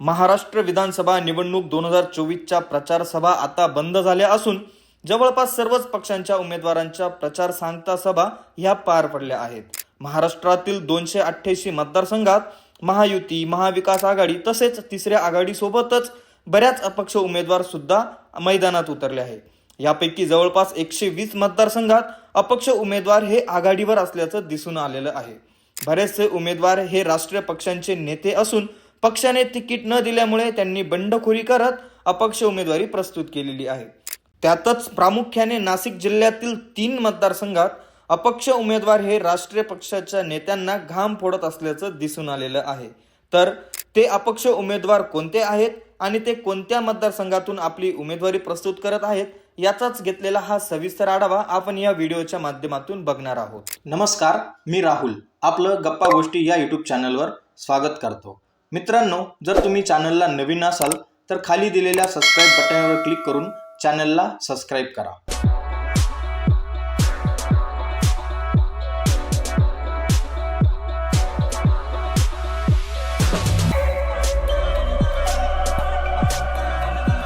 महाराष्ट्र विधानसभा निवडणूक दोन हजार चोवीसच्या प्रचारसभा आता बंद झाल्या असून जवळपास सर्वच पक्षांच्या उमेदवारांच्या प्रचार सांगता सभा ह्या पार पडल्या आहेत. महाराष्ट्रातील दोनशे अठ्ठ्याऐंशी मतदारसंघात महायुती महाविकास आघाडी तसेच तिसऱ्या आघाडीसोबतच बऱ्याच अपक्ष उमेदवार सुद्धा मैदानात उतरले आहेत. यापैकी जवळपास एकशे वीस मतदारसंघात अपक्ष उमेदवार हे आघाडीवर असल्याचं दिसून आलेलं आहे. बरेचसे उमेदवार हे राष्ट्रीय पक्षांचे नेते असून पक्षाने तिकीट न दिल्यामुळे त्यांनी बंडखोरी करत अपक्ष उमेदवारी प्रस्तुत केलेली आहे. त्यातच प्रामुख्याने नाशिक जिल्ह्यातील तीन मतदारसंघात अपक्ष उमेदवार हे राष्ट्रीय पक्षाच्या नेत्यांना घाम फोडत असल्याचं दिसून आलेलं आहे. तर ते अपक्ष उमेदवार कोणते आहेत आणि ते कोणत्या मतदारसंघातून आपली उमेदवारी प्रस्तुत करत आहेत याचाच घेतलेला हा सविस्तर आढावा आपण या व्हिडिओच्या माध्यमातून बघणार आहोत. नमस्कार मी राहुल आपलं गप्पा गोष्टी या यूट्यूब चॅनलवर स्वागत करतो. मित्रांनो जर तुम्ही चॅनलला नवीन असाल तर खाली दिलेल्या सबस्क्राईब बटनावर क्लिक करून चॅनलला सबस्क्राईब करा.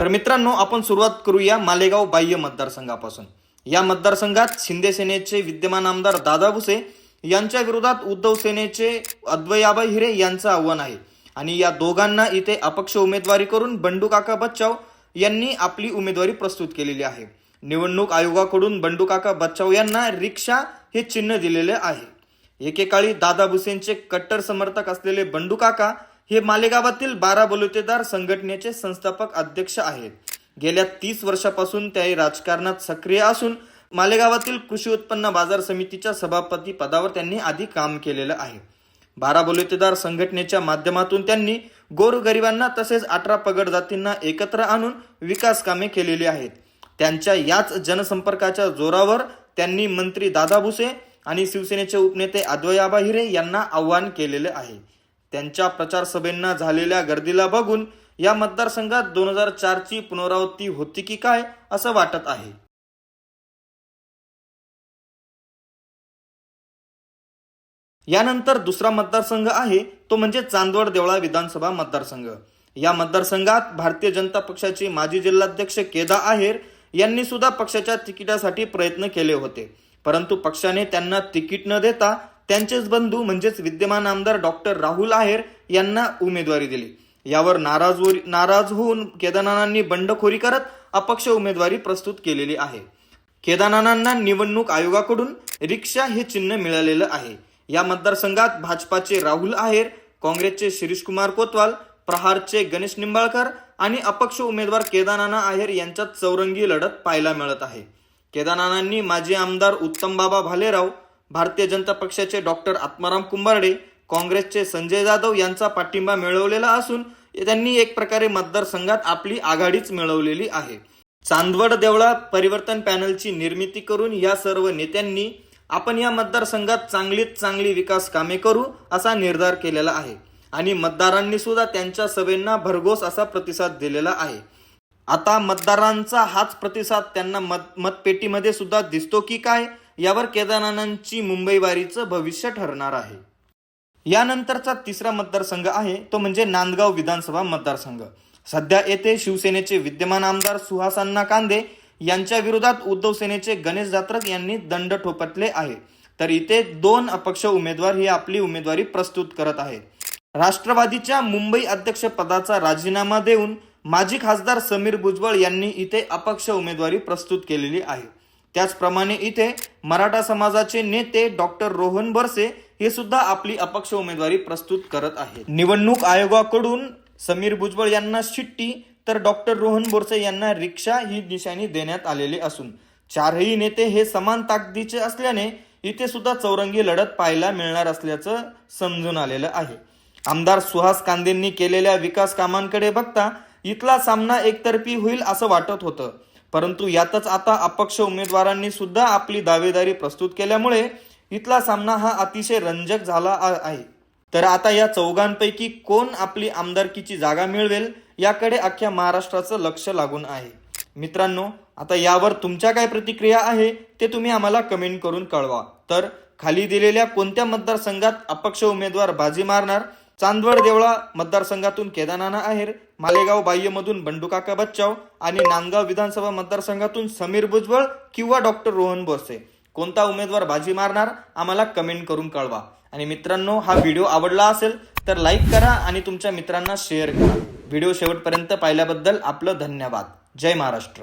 तर मित्रांनो आपण सुरुवात करूया मालेगाव बाह्य मतदारसंघापासून. या मतदारसंघात शिंदे सेनेचे विद्यमान आमदार दादा भुसे यांच्या विरोधात उद्धव सेनेचे अद्वयाबाई हिरे यांचं आव्हान आहे. आणि या दोघांना इथे अपक्ष उमेदवारी करून बंडू काका बच्चाव यांनी आपली उमेदवारी प्रस्तुत केलेली आहे. निवडणूक आयोगाकडून बंडू काका बच्चाव यांना रिक्षा हे चिन्ह दिलेले आहे. एकेकाळी दादा भुसेंचे कट्टर समर्थक असलेले बंडू काका हे मालेगावातील बारा बलुतेदार संघटनेचे संस्थापक अध्यक्ष आहेत. गेल्या तीस वर्षापासून त्याही राजकारणात सक्रिय असून मालेगावातील कृषी उत्पन्न बाजार समितीच्या सभापती पदावर त्यांनी आधी काम केलेलं आहे. बारा बलुतेदार संघटनेच्या माध्यमातून त्यांनी गोरगरिबांना तसेच अठरा पगड जातींना एकत्र आणून विकास कामे केलेली आहेत. त्यांच्या याच जनसंपर्काच्या जोरावर त्यांनी मंत्री दादा भुसे आणि शिवसेनेचे उपनेते अद्वयाबा हिरे यांना आव्हान केलेले आहे. त्यांच्या प्रचार सभेंना झालेल्या गर्दीला बघून या मतदारसंघात दोन हजार चारची पुनरावृत्ती होती की काय असं वाटत आहे. यानंतर दुसरा मतदारसंघ आहे तो म्हणजे चांदवड देवळा विधानसभा मतदारसंघ. या मतदारसंघात भारतीय जनता पक्षाचे माजी जिल्हाध्यक्ष केदा आहेर यांनी सुद्धा पक्षाच्या तिकिटासाठी प्रयत्न केले होते. परंतु पक्षाने त्यांना तिकीट न देता त्यांचेच बंधू म्हणजेच विद्यमान आमदार डॉक्टर राहुल आहेर यांना उमेदवारी दिली. यावर नाराज नाराज होऊन केदारनाथांनी बंडखोरी करत अपक्ष उमेदवारी प्रस्तुत केलेली आहे. केदारनाथांना निवडणूक आयोगाकडून रिक्षा हे चिन्ह मिळालेलं आहे. या मतदारसंघात भाजपाचे राहुल आहेर काँग्रेसचे शिरीष कुमार कोतवाल प्रहारचे गणेश निंबाळकर आणि अपक्ष उमेदवार केदारनाना आहेर यांच्यात चौरंगी लढत पाहायला मिळत आहे. केदारनानांनी माजी आमदार उत्तम बाबा भालेराव भारतीय जनता पक्षाचे डॉक्टर आत्माराम कुंभारडे काँग्रेसचे संजय जाधव यांचा पाठिंबा मिळवलेला असून त्यांनी एक प्रकारे मतदारसंघात आपली आघाडीच मिळवलेली आहे. चांदवड देवळा परिवर्तन पॅनलची निर्मिती करून या सर्व नेत्यांनी आपण या मतदारसंघात चांगलीत चांगली विकास कामे करू असा निर्धार केलेला आहे. आणि मतदारांनी सुद्धा त्यांच्या सभेंना भरघोस असा प्रतिसाद दिलेला आहे. आता मतदारांचा हाच प्रतिसाद त्यांना मत मतपेटीमध्ये सुद्धा दिसतो की काय? यावर केदारनाथांची मुंबईवारीचं भविष्य ठरणार आहे. यानंतरचा तिसरा मतदारसंघ आहे तो म्हणजे नांदगाव विधानसभा मतदारसंघ. सध्या येथे शिवसेनेचे विद्यमान आमदार सुहासांना कांदे यांच्या विरोधात उद्धव सेनेचे गणेश जात्रक यांनी दंड ठोपटले आहे. तर इथे दोन अपक्ष उमेदवार ही आपली उमेदवारी प्रस्तुत करत आहेत. राष्ट्रवादीच्या मुंबई अध्यक्ष पदाचा राजीनामा देऊन माजी खासदार समीर भुजबळ यांनी इथे अपक्ष उमेदवारी प्रस्तुत केलेली आहे. त्याचप्रमाणे इथे मराठा समाजाचे नेते डॉक्टर रोहन बरसे हे सुद्धा आपली अपक्ष उमेदवारी प्रस्तुत करत आहेत. निवडणूक आयोगाकडून समीर भुजबळ यांना शिट्टी तर डॉक्टर रोहन बोरसे यांना रिक्षा ही निशाणी देण्यात आलेली असून चारही नेते हे समान ताकदीचे असल्याने इथे सुद्धा चौरंगी लढत पाहायला मिळणार असल्याचं समजून आलेलं आहे. आमदार सुहास कांदेंनी केलेल्या विकास कामांकडे बघता इथला सामना एकतर्फी होईल असं वाटत होतं. परंतु यातच आता अपक्ष उमेदवारांनी सुद्धा आपली दावेदारी प्रस्तुत केल्यामुळे इथला सामना हा अतिशय रंजक झाला आहे. तर आता या चौघांपैकी कोण आपली आमदारकीची जागा मिळवेल याकडे अख्ख्या महाराष्ट्राचं लक्ष लागून आहे. मित्रांनो आता यावर तुमच्या काय प्रतिक्रिया आहे ते तुम्ही आम्हाला कमेंट करून कळवा. तर खाली दिलेल्या कोणत्या मतदारसंघात अपक्ष उमेदवार बाजी मारणार? चांदवड देवळा मतदारसंघातून केदारनाना आहेर मालेगाव बाह्यमधून बंडूकाका बच्चाव आणि नांदगाव विधानसभा मतदारसंघातून समीर भुजबळ किंवा डॉक्टर रोहन बोरसे. कोणता उमेदवार बाजी मारणार आम्हाला कमेंट करून कळवा. आणि मित्रांनो हा व्हिडिओ आवडला असेल तर लाईक करा आणि तुमच्या मित्रांना शेअर करा. व्हिडिओ शेवटपर्यंत पाहिल्याबद्दल आपलं धन्यवाद. जय महाराष्ट्र.